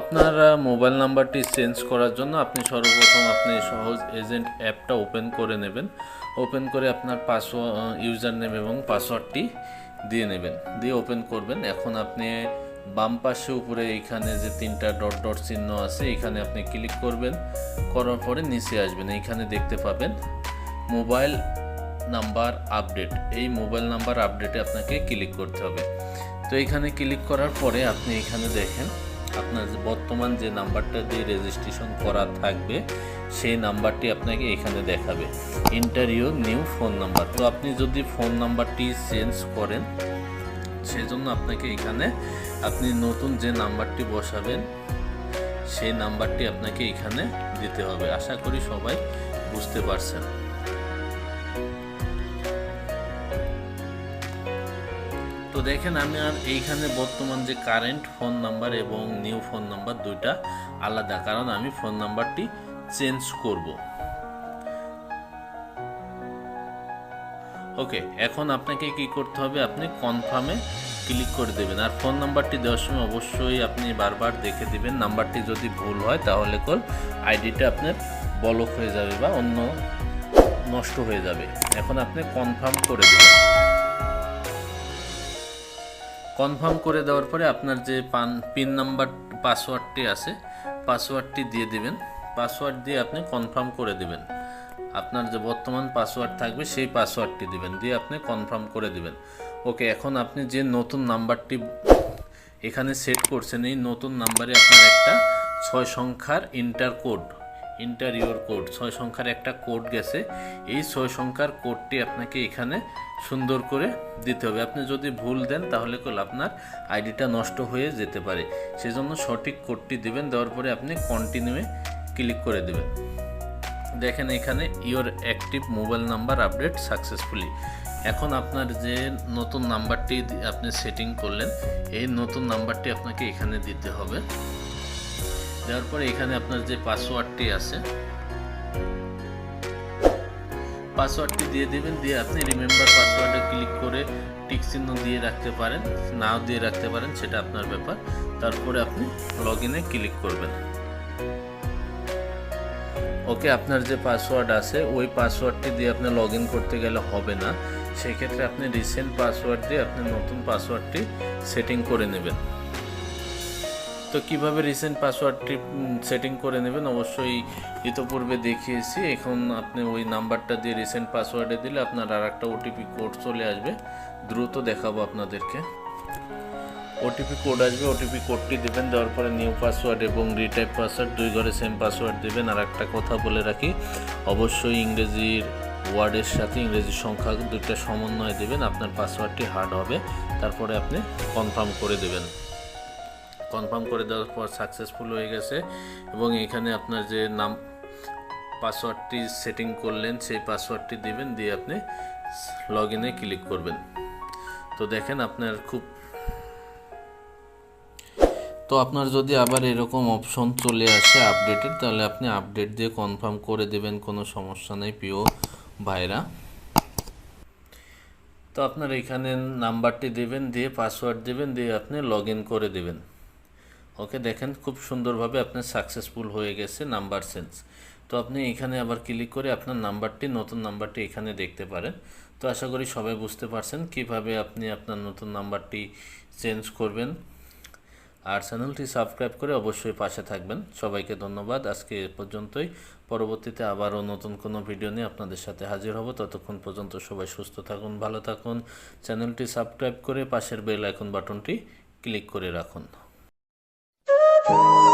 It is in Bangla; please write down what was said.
আপনার মোবাইল নাম্বারটি চেঞ্জ করার জন্য আপনি সর্বপ্রথম আপনি সহজ এজেন্ট অ্যাপটা ওপেন করে নেবেন। ওপেন করে আপনার পাসওয়ার্ড ইউজার নেম এবং পাসওয়ার্ডটি দিয়ে নেবেন। দিয়ে ওপেন করবেন। এখন আপনি বাম পাশে উপরে এইখানে যে তিনটা ডট ডট চিহ্ন আছে, এখানে আপনি ক্লিক করবেন। করার পরে নিচে আসবেন। এইখানে দেখতে পাবেন মোবাইল নাম্বার আপডেট। এই মোবাইল নাম্বার আপডেটে আপনাকে ক্লিক করতে হবে। তো এখানে ক্লিক করার পরে আপনি এখানে দেখেন আপনার বর্তমান যে নাম্বারটা দিয়ে রেজিস্ট্রেশন করা থাকবে, সেই নাম্বারটি আপনাকে এখানে দেখাবে। ইন্টারভিউ নিউ ফোন নাম্বার তো আপনি যদি ফোন নাম্বারটি চেঞ্জ করেন, সেজন্য আপনাকে এখানে আপনি নতুন যে নাম্বারটি বসাবেন, সেই নাম্বারটি আপনাকে এখানে দিতে হবে। আশা করি সবাই বুঝতে পারছেন। তো দেখেন আমি আর এইখানে বর্তমান যে কারেন্ট ফোন নাম্বার এবং নিউ ফোন নাম্বার দুইটা আলাদা, কারণ আমি ফোন নাম্বারটি চেঞ্জ করব। ওকে এখন আপনাকে কি করতে হবে? আপনি কনফার্মে ক্লিক করে দেবেন। আর ফোন নাম্বারটি দেওয়ার সময় অবশ্যই আপনি বারবার দেখে দিবেন। নাম্বারটি যদি ভুল হয়, তাহলে কল আইডিটা আপনার বলক হয়ে যাবে বা অন্য নষ্ট হয়ে যাবে। এখন আপনি কনফার্ম করে দেবেন। কনফার্ম করে দেওয়ার পরে আপনার যে পান পিন নাম্বার পাসওয়ার্ডটি আছে পাসওয়ার্ডটি দিয়ে দিবেন। পাসওয়ার্ড দিয়ে আপনি কনফার্ম করে দিবেন। আপনার যে বর্তমান পাসওয়ার্ড থাকবে, সেই পাসওয়ার্ডটি দিবেন। দিয়ে আপনি কনফার্ম করে দিবেন। ওকে, এখন আপনি যে নতুন নাম্বারটি এখানে সেট করছেন, এই নতুন নাম্বারে আপনার একটা ছয় সংখ্যার ইন্টার কোড ইন্টারিওর কোড ছয় সংখ্যার একটা কোড গেছে। এই ছয় সংখ্যার কোডটি আপনাকে এখানে সুন্দর করে দিতে হবে। আপনি যদি ভুল দেন, তাহলে কল আপনার আইডিটা নষ্ট হয়ে যেতে পারে। সেজন্য সঠিক কোডটি দিবেন, দেওয়ার পরে আপনি কন্টিনিউয়ে ক্লিক করে দেবেন। দেখেন এখানে your active mobile number update successfully এখন আপনার যে নতুন নাম্বারটি আপনি সেটিং করলেন, এই নতুন নাম্বারটি আপনাকে এখানে দিতে হবে। দেওয়ার পরে এখানে আপনার যে পাসওয়ার্ডটি আছে, পাসওয়ার্ডটি দিয়ে দেবেন, দিয়ে আপনি রিমেম্বার পাসওয়ার্ডে ক্লিক করে টিক চিহ্ন দিয়ে রাখতে পারেন, নাও দিয়ে রাখতে পারেন, সেটা আপনার ব্যাপার। তারপরে আপনি লগ ইনে ক্লিক করবেন। ওকে, আপনার যে পাসওয়ার্ড আছে, ওই পাসওয়ার্ডটি দিয়ে আপনি লগ করতে গেলে হবে না। সেক্ষেত্রে আপনি রিসেন্ট পাসওয়ার্ড দিয়ে আপনি নতুন পাসওয়ার্ডটি সেটিং করে নেবেন। তো কীভাবে রিসেন্ট পাসওয়ার্ডটি সেটিং করে নেবেন? অবশ্যই ইতোপূর্বে দেখিয়েছি। এখন আপনি ওই নাম্বারটা দিয়ে রিসেন্ট পাসওয়ার্ডে দিলে আপনার আর একটা ওটিপি কোড চলে আসবে। দ্রুত দেখাবো আপনাদেরকে। ওটিপি কোড আসবে ওটিপি কোডটি দেবেন, দেওয়ার পরে নিউ পাসওয়ার্ড এবং রিটাইপ পাসওয়ার্ড দুই ঘরে সেম পাসওয়ার্ড দেবেন। আর একটা কথা বলে রাখি, অবশ্যই ইংরেজির ওয়ার্ডের সাথে ইংরেজি সংখ্যা দুইটা সমন্বয় দেবেন। আপনার পাসওয়ার্ডটি হার্ড হবে, তারপরে আপনি কনফার্ম করে দেবেন। কনফার্ম করে দেওয়ার পর সাকসেসফুল হয়ে গেছে। এবং এখানে আপনার যে নাম পাসওয়ার্ডটি সেটিং করলেন, সেই পাসওয়ার্ডটি দিবেন, দিয়ে আপনি লগ ইনে ক্লিক করবেন। তো দেখেন আপনার খুব তো আপনার যদি আবার এরকম অপশন চলে আসে আপডেটের তাহলে আপনি আপডেট দিয়ে কনফার্ম করে দেবেন, কোনো সমস্যা নেই প্রিয় ভাইরা। তো আপনার এখানে নাম্বারটি দেবেন, দিয়ে পাসওয়ার্ড দেবেন, দিয়ে আপনি লগ করে দেবেন। ওকে দেখেন, খুব সুন্দরভাবে আপনার সাকসেসফুল হয়ে গেছে নাম্বার সেন্স তো আপনি এখানে আবার ক্লিক করে আপনার নাম্বারটি নতুন নাম্বারটি এখানে দেখতে পারেন। তো আশা করি সবাই বুঝতে পারছেন কীভাবে আপনি আপনার নতুন নাম্বারটি চেঞ্জ করবেন। আর চ্যানেলটি সাবস্ক্রাইব করে অবশ্যই পাশে থাকবেন। সবাইকে ধন্যবাদ। আজকে এ পর্যন্তই। পরবর্তীতে আবারও নতুন কোনো ভিডিও নিয়ে আপনাদের সাথে হাজির হব। ততক্ষণ পর্যন্ত সবাই সুস্থ থাকুন, ভালো থাকুন। চ্যানেলটি সাবস্ক্রাইব করে পাশের বেল আইকন বাটনটি ক্লিক করে রাখুন। Thank you.